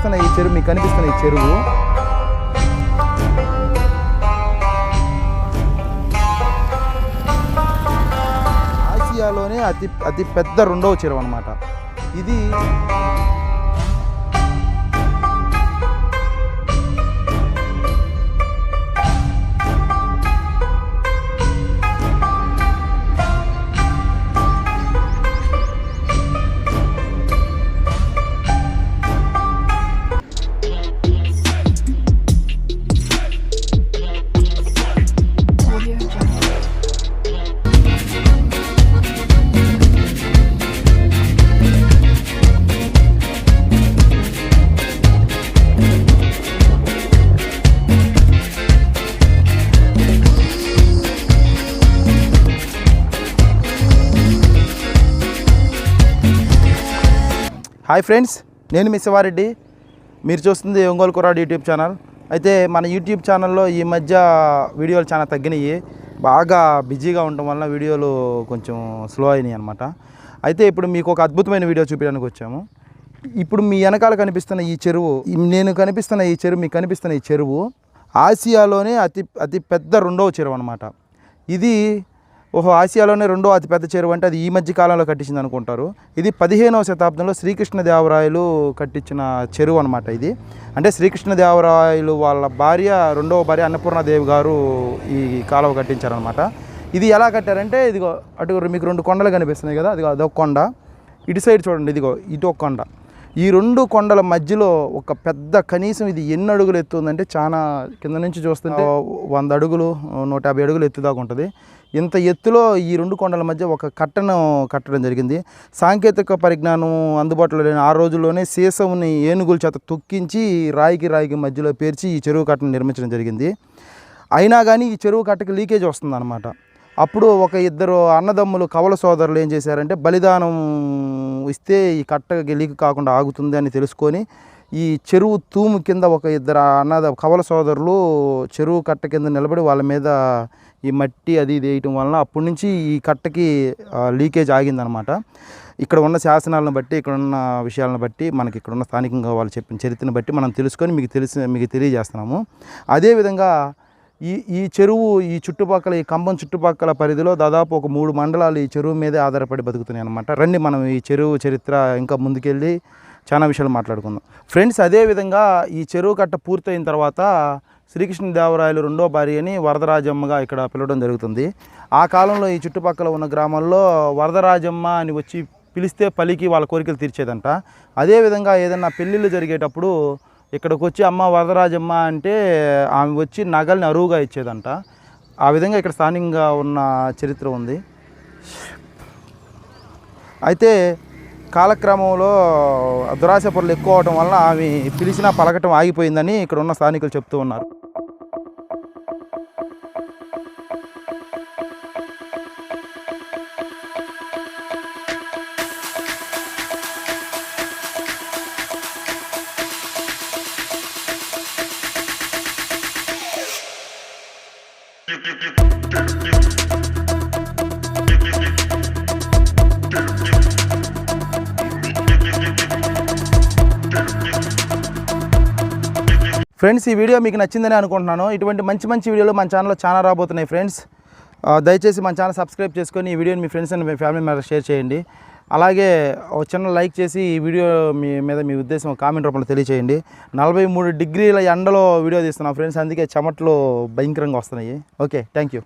కనిపిస్తున్న ఈ చెరువు మీకు కనిపిస్తున్న ఈ చెరువు. ఆసియాలోనే అతి అతి పెద్ద రెండవ చెరువు అనమాట ఇది హాయ్ ఫ్రెండ్స్ నేను మీ శివారెడ్డి. మీరు చూస్తుంది ఒంగోలు కుర్రాడు యూట్యూబ్ ఛానల్. అయితే మన యూట్యూబ్ ఛానల్లో ఈ మధ్య వీడియోలు చాలా తగ్గినాయి. బాగా బిజీగా ఉండటం వల్ల వీడియోలు కొంచెం స్లో అయినాయి అనమాట అయితే ఇప్పుడు మీకు ఒక అద్భుతమైన వీడియో చూపించడానికి వచ్చాము. ఇప్పుడు మీ వెనకాల కనిపిస్తున్న ఈ చెరువు నేను కనిపిస్తున్న ఈ చెరువు మీకు కనిపిస్తున్న ఈ చెరువు ఆసియాలోనే అతి అతి పెద్ద రెండవ చెరువు అనమాట ఇది ఓహో ఆసియాలోనే రెండో అతిపెద్ద చెరువు అంటే అది ఈ మధ్య కాలంలో కట్టించింది అనుకుంటారు. ఇది పదిహేనవ శతాబ్దంలో శ్రీకృష్ణదేవరాయలు కట్టించిన చెరువు అనమాట ఇది. అంటే శ్రీకృష్ణదేవరాయలు వాళ్ళ భార్య రెండవ భార్య అన్నపూర్ణదేవి గారు ఈ కాలువ కట్టించారనమాట ఇది ఎలా కట్టారంటే ఇదిగో అటు మీకు రెండు కొండలు కనిపిస్తున్నాయి కదా అదిగో అదొక కొండ. ఇటు సైడ్ చూడండి ఇదిగో ఇటు ఒక కొండ. ఈ రెండు కొండల మధ్యలో ఒక పెద్ద కనీసం ఇది ఎన్ని అడుగులు ఎత్తు ఉందంటే చాలా కింద నుంచి చూస్తుంటే వంద అడుగులు నూట యాభై అడుగులు ఎత్తు దాకా ఉంటుంది. ఇంత ఎత్తులో ఈ రెండు కొండల మధ్య ఒక కట్టను కట్టడం జరిగింది. సాంకేతిక పరిజ్ఞానం అందుబాటులో లేని ఆ రోజుల్లోనే సీసంని ఏనుగుల చేత తొక్కించి రాయికి రాయికి మధ్యలో పేర్చి ఈ చెరువు కట్టను నిర్మించడం జరిగింది. అయినా కానీ ఈ చెరువు కట్టకి లీకేజ్ వస్తుందన్నమాట. అప్పుడు ఒక ఇద్దరు అన్నదమ్ములు కవల సోదరులు ఏం చేశారంటే బలిదానం ఇస్తే ఈ కట్టకి లీక్ కాకుండా ఆగుతుంది అని తెలుసుకొని ఈ చెరువు తూము కింద ఒక ఇద్దరు అన్నద కవల సోదరులు చెరువు కట్ట కింద నిలబడి వాళ్ళ మీద ఈ మట్టి అది ఇది వేయటం వలన అప్పటి నుంచి ఈ కట్టకి లీకేజ్ ఆగిందనమాట. ఇక్కడ ఉన్న శాసనాలను బట్టి ఇక్కడ ఉన్న విషయాలను బట్టి మనకి ఇక్కడ ఉన్న స్థానికంగా వాళ్ళు చెప్పిన చరిత్రను బట్టి మనం తెలుసుకొని మీకు తెలిసి మీకు తెలియజేస్తున్నాము. అదేవిధంగా ఈ ఈ చెరువు ఈ చుట్టుపక్కల ఈ కంబం చుట్టుపక్కల పరిధిలో దాదాపు ఒక మూడు మండలాలు ఈ చెరువు మీదే ఆధారపడి బతుకుతున్నాయి అనమాట రండి మనం ఈ చెరువు చరిత్ర ఇంకా ముందుకెళ్ళి చాలా విషయాలు మాట్లాడుకుందాం. ఫ్రెండ్స్ అదేవిధంగా ఈ చెరువు కట్ట పూర్తయిన తర్వాత శ్రీకృష్ణదేవరాయలు రెండో భార్య అని వరదరాజమ్మగా ఇక్కడ పిలవడం జరుగుతుంది. ఆ కాలంలో ఈ చుట్టుపక్కల ఉన్న గ్రామాల్లో వరదరాజమ్మ అని వచ్చి పిలిస్తే పలికి వాళ్ళ కోరికలు తీర్చేదంట. అదేవిధంగా ఏదైనా పెళ్ళిళ్ళు జరిగేటప్పుడు ఇక్కడికి వచ్చి అమ్మ వరదరాజమ్మ అంటే ఆమె వచ్చి నగల్ని అరువుగా ఇచ్చేదంట. ఆ విధంగా ఇక్కడ స్థానికంగా ఉన్న చరిత్ర ఉంది. అయితే కాలక్రమంలో దురాశ పొరలు ఎక్కువ అవడం వలన ఆమె పిలిచినా పలకటం ఆగిపోయిందని ఇక్కడ ఉన్న స్థానికులు చెప్తూ ఉన్నారు. ఫ్రెండ్స్ ఈ వీడియో మీకు నచ్చిందని అనుకుంటున్నాను. ఇటువంటి మంచి మంచి వీడియోలు మన ఛానల్లో చాలా రాబోతున్నాయి ఫ్రెండ్స్. దయచేసి మన ఛానల్ సబ్స్క్రైబ్ చేసుకొని ఈ వీడియోని మీ ఫ్రెండ్స్ అండ్ మీ ఫ్యామిలీ మెంబర్స్ షేర్ చేయండి. అలాగే ఒక చిన్న లైక్ చేసి ఈ వీడియో మీ మీద మీ ఉద్దేశం కామెంట్ రూపంలో తెలియచేయండి. నలభై మూడు డిగ్రీల ఎండలో వీడియో తీస్తున్నాం ఫ్రెండ్స్ అందుకే చెమట్లు భయంకరంగా వస్తున్నాయి. Okay thank you